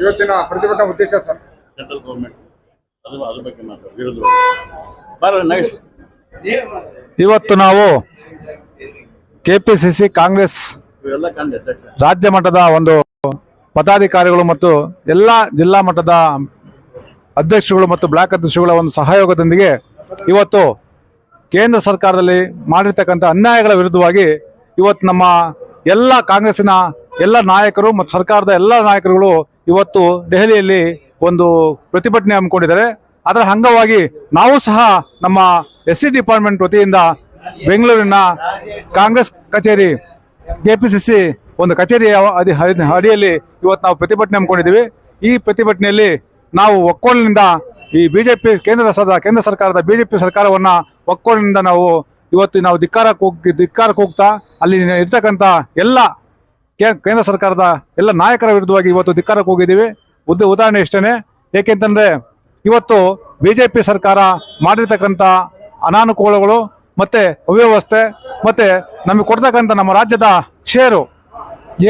ಇವತ್ತಿನ ಪ್ರತಿಭಟನಾ ಉದ್ದೇಶ ಸರ್? ಸೆಂಟ್ರಲ್ ಗೌರ್ಮೆಂಟ್ ಅದು ಅದ್ರ ಬಗ್ಗೆ ಇವತ್ತು ನಾವು K P C C congress ಇವೆಲ್ಲ ಕಂಡೆ ಅಧ್ಯಕ್ಷ. ರಾಜ್ಯ ಮಟ್ಟದ ಒಂದು ಪದಾಧಿಕಾರಿಗಳು ಮತ್ತು ಎಲ್ಲ ಜಿಲ್ಲಾ ಮಟ್ಟದ ಅಧ್ಯಕ್ಷರುಗಳು ಮತ್ತು ಬ್ಲಾಕ್ ಅಧ್ಯಕ್ಷಗಳ ಒಂದು ಸಹಯೋಗದೊಂದಿಗೆ ಇವತ್ತು ಕೇಂದ್ರ ಸರ್ಕಾರದಲ್ಲಿ ಮಾಡಿರ್ತಕ್ಕಂಥ ಅನ್ಯಾಯಗಳ ವಿರುದ್ಧವಾಗಿ ಇವತ್ತು ನಮ್ಮ ಎಲ್ಲ ಕಾಂಗ್ರೆಸ್ಸಿನ ಎಲ್ಲ ನಾಯಕರು ಮತ್ತು ಸರ್ಕಾರದ ಎಲ್ಲ ನಾಯಕರುಗಳು ಇವತ್ತು ದೆಹಲಿಯಲ್ಲಿ ಒಂದು ಪ್ರತಿಭಟನೆ ಹಮ್ಮಿಕೊಂಡಿದ್ದಾರೆ. ಅದರ ಅಂಗವಾಗಿ ನಾವು ಸಹ ನಮ್ಮ ಎಸ್ ಸಿ ಡಿಪಾರ್ಟ್ಮೆಂಟ್ ವತಿಯಿಂದ ಬೆಂಗಳೂರಿನ ಕಾಂಗ್ರೆಸ್ ಕಚೇರಿ, ಕೆಪಿಸಿಸಿ ಒಂದು ಕಚೇರಿಯ ಅದಿ- ಅಡಿಯಲ್ಲಿ ಇವತ್ತು ನಾವು ಪ್ರತಿಭಟನೆ ಹಮ್ಮಿಕೊಂಡಿದ್ದೀವಿ. ಈ ಪ್ರತಿಭಟನೆಯಲ್ಲಿ ನಾವು ಒಕ್ಕೋಲಿನಿಂದ ಈ ಬಿ ಜೆ ಪಿ ಕೇಂದ್ರ ಸದ, ಕೇಂದ್ರ ಸರ್ಕಾರದ ಬಿ ಜೆ ಪಿ ಸರ್ಕಾರವನ್ನು ಒಕ್ಕೋಲಿನಿಂದ ನಾವು ಇವತ್ತು ನಾವು ಧಿಕ್ಕಾರಕ್ಕೆ ಹೋಗಿ ಧಿಕ್ಕಾರಕ್ಕೆ ಹೋಗ್ತಾ, ಅಲ್ಲಿ ಇರ್ತಕ್ಕಂಥ ಎಲ್ಲ ಕೇ- ಕೇಂದ್ರ ಸರ್ಕಾರದ ಎಲ್ಲ ನಾಯಕರ ವಿರುದ್ಧವಾಗಿ ಇವತ್ತು ಧಿಕ್ಕಾರಕ್ಕೆ ಹೋಗಿದ್ದೀವಿ. ಉದ್ದ, ಉದಾಹರಣೆ ಇಷ್ಟೇ ಏಕೆಂತಂದರೆ ಇವತ್ತು ಬಿಜೆಪಿ ಸರ್ಕಾರ ಮಾಡಿರ್ತಕ್ಕಂಥ ಅನಾನುಕೂಲಗಳು ಮತ್ತೆ ಅವ್ಯವಸ್ಥೆ ಮತ್ತೆ ನಮಗೆ ಕೊಡ್ತಕ್ಕಂಥ ನಮ್ಮ ರಾಜ್ಯದ ಷೇರು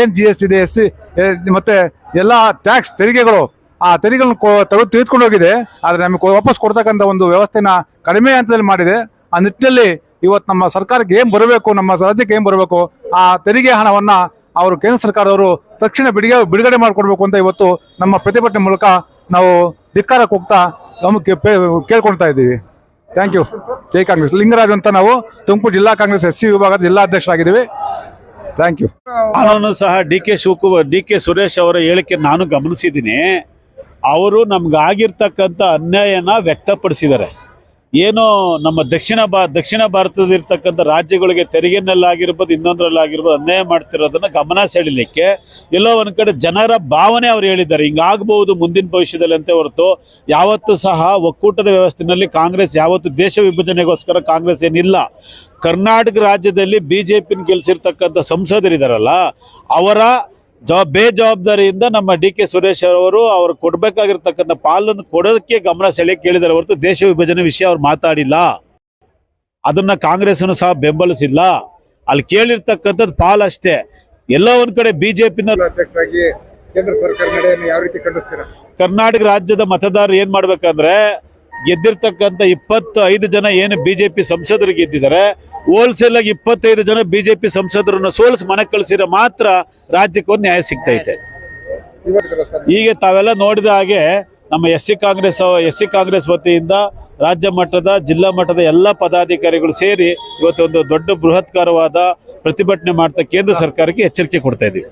ಏನು ಜಿ ಎಸ್ ಟಿ ಇದೆ ಎಸ್ ಸಿ ಮತ್ತೆ ಎಲ್ಲ ಟ್ಯಾಕ್ಸ್ ತೆರಿಗೆಗಳು ಆ ತೆರಿಗೆಗಳನ್ನು ತೆಗೆದು ತೆಗೆದುಕೊಂಡು ಹೋಗಿದೆ. ಆದರೆ ನಮಗೆ ವಾಪಸ್ ಕೊಡ್ತಕ್ಕಂಥ ಒಂದು ವ್ಯವಸ್ಥೆನ ಕಡಿಮೆ ಹಂತದಲ್ಲಿ ಮಾಡಿದೆ. ಆ ನಿಟ್ಟಿನಲ್ಲಿ ಇವತ್ತು ನಮ್ಮ ಸರ್ಕಾರಕ್ಕೆ ಏನು ಬರಬೇಕು, ನಮ್ಮ ರಾಜ್ಯಕ್ಕೆ ಏನು ಬರಬೇಕು, ಆ ತೆರಿಗೆ ಹಣವನ್ನ ಅವರು ಕೇಂದ್ರ ಸರ್ಕಾರದವರು ತಕ್ಷಣ ಬಿಡುಗ ಬಿಡುಗಡೆ ಮಾಡಿಕೊಡ್ಬೇಕು ಅಂತ ಇವತ್ತು ನಮ್ಮ ಪ್ರತಿಭಟನೆ ಮೂಲಕ ನಾವು ಧಿಕ್ಕಾರಕ್ಕೆ ಹೋಗ್ತಾ ನಮಗೆ ಕೇಳ್ಕೊಳ್ತಾ ಇದ್ದೀವಿ. ಥ್ಯಾಂಕ್ ಯು ಜೈ ಕಾಂಗ್ರೆಸ್ ಲಿಂಗರಾಜ್ ಅಂತ ನಾವು ತುಮಕೂರು ಜಿಲ್ಲಾ ಕಾಂಗ್ರೆಸ್ ಎಸ್ ಸಿ ವಿಭಾಗದ ಜಿಲ್ಲಾಧ್ಯಕ್ಷರಾಗಿದ್ದೀವಿ ಥ್ಯಾಂಕ್ ಯು ನಾನು ಸಹ D K Shivakumar, D K Suresh ಅವರ ಹೇಳಿಕೆ ನಾನು ಗಮನಿಸಿದ್ದೀನಿ. ಅವರು ನಮ್ಗಾಗಿರ್ತಕ್ಕಂಥ ಅನ್ಯಾಯನ ವ್ಯಕ್ತಪಡಿಸಿದ್ದಾರೆ. ಏನು ನಮ್ಮ ದಕ್ಷಿಣ ಭಾ ದಕ್ಷಿಣ ಭಾರತದಲ್ಲಿರ್ತಕ್ಕಂಥ ರಾಜ್ಯಗಳಿಗೆ ತೆರಿಗೆನಲ್ಲಾಗಿರ್ಬೋದು ಇನ್ನೊಂದರಲ್ಲಾಗಿರ್ಬೋದು ಅನ್ಯಾಯ ಮಾಡ್ತಿರೋದನ್ನ ಗಮನ ಸೆಳಿಲಿಕ್ಕೆ ಎಲ್ಲೋ ಒಂದು ಕಡೆ ಜನರ ಭಾವನೆ ಅವ್ರು ಹೇಳಿದ್ದಾರೆ. ಹಿಂಗಾಗಬಹುದು ಮುಂದಿನ ಭವಿಷ್ಯದಲ್ಲಿ ಅಂತ ಹೊರತು ಯಾವತ್ತೂ ಸಹ ಒಕ್ಕೂಟದ ವ್ಯವಸ್ಥೆಯಲ್ಲಿ ಕಾಂಗ್ರೆಸ್, ಯಾವತ್ತು ದೇಶ ವಿಭಜನೆಗೋಸ್ಕರ ಕಾಂಗ್ರೆಸ್ ಏನಿಲ್ಲ. ಕರ್ನಾಟಕ ರಾಜ್ಯದಲ್ಲಿ ಬಿ ಜೆ ಪಿನ ಗೆಲ್ಸಿರ್ತಕ್ಕಂಥ ಸಂಸದರಿದ್ದಾರಲ್ಲ ಅವರ ಜವಾ ಬೇಜವಾಬ್ದಾರಿಯಿಂದ ನಮ್ಮ ಡಿ ಕೆ ಸುರೇಶ್ ಅವರು ಅವ್ರು ಕೊಡಬೇಕಾಗಿರ್ತಕ್ಕಂಥ ಪಾಲನ್ನು ಕೊಡೋದಕ್ಕೆ ಗಮನ ಸೆಳೆಯಕ್ಕೆ ಕೇಳಿದ್ದಾರೆ ಹೊರತು ದೇಶ ವಿಭಜನೆ ವಿಷಯ ಅವ್ರು ಮಾತಾಡಿಲ್ಲ. ಅದನ್ನ ಕಾಂಗ್ರೆಸ್ನು ಸಹ ಬೆಂಬಲಿಸಿಲ್ಲ. ಅಲ್ಲಿ ಕೇಳಿರ್ತಕ್ಕಂಥದ್ದು ಪಾಲ್ ಅಷ್ಟೇ. ಎಲ್ಲ ಒಂದ್ ಕಡೆ ಬಿಜೆಪಿನ ಅಧ್ಯಕ್ಷರಾಗಿ ಕೇಂದ್ರ ಸರ್ಕಾರ ಯಾವ ರೀತಿ ಕರ್ನಾಟಕ ರಾಜ್ಯದ ಮತದಾರರು ಏನ್ ಮಾಡ್ಬೇಕಂದ್ರೆ ಗೆದ್ದಿರ್ತಕ್ಕಂಥ ಇಪ್ಪತ್ತೈದು ಜನ ಏನು ಬಿಜೆಪಿ ಸಂಸದರು ಗೆದ್ದಿದ್ದಾರೆ ಹೋಲ್ಸೇಲ್ ಆಗಿ ಇಪ್ಪತ್ತೈದು ಜನ ಬಿ ಜೆ ಪಿ ಸಂಸದರನ್ನು ಸೋಲಿಸಿ ಮನೆಗೆ ಕಳಿಸಿದ್ರೆ ಮಾತ್ರ ರಾಜ್ಯಕ್ಕೆ ನ್ಯಾಯ ಸಿಗ್ತೈತೆ ಹೀಗೆ ತಾವೆಲ್ಲ ನೋಡಿದ ಹಾಗೆ ನಮ್ಮ S C Congress, S C Congress ವತಿಯಿಂದ ರಾಜ್ಯ ಮಟ್ಟದ, ಜಿಲ್ಲಾ ಮಟ್ಟದ ಎಲ್ಲ ಪದಾಧಿಕಾರಿಗಳು ಸೇರಿ ಇವತ್ತೊಂದು ದೊಡ್ಡ ಬೃಹತ್ಕಾರವಾದ ಪ್ರತಿಭಟನೆ ಮಾಡ್ತಾ ಕೇಂದ್ರ ಸರ್ಕಾರಕ್ಕೆ ಎಚ್ಚರಿಕೆ ಕೊಡ್ತಾ ಇದ್ದೀವಿ.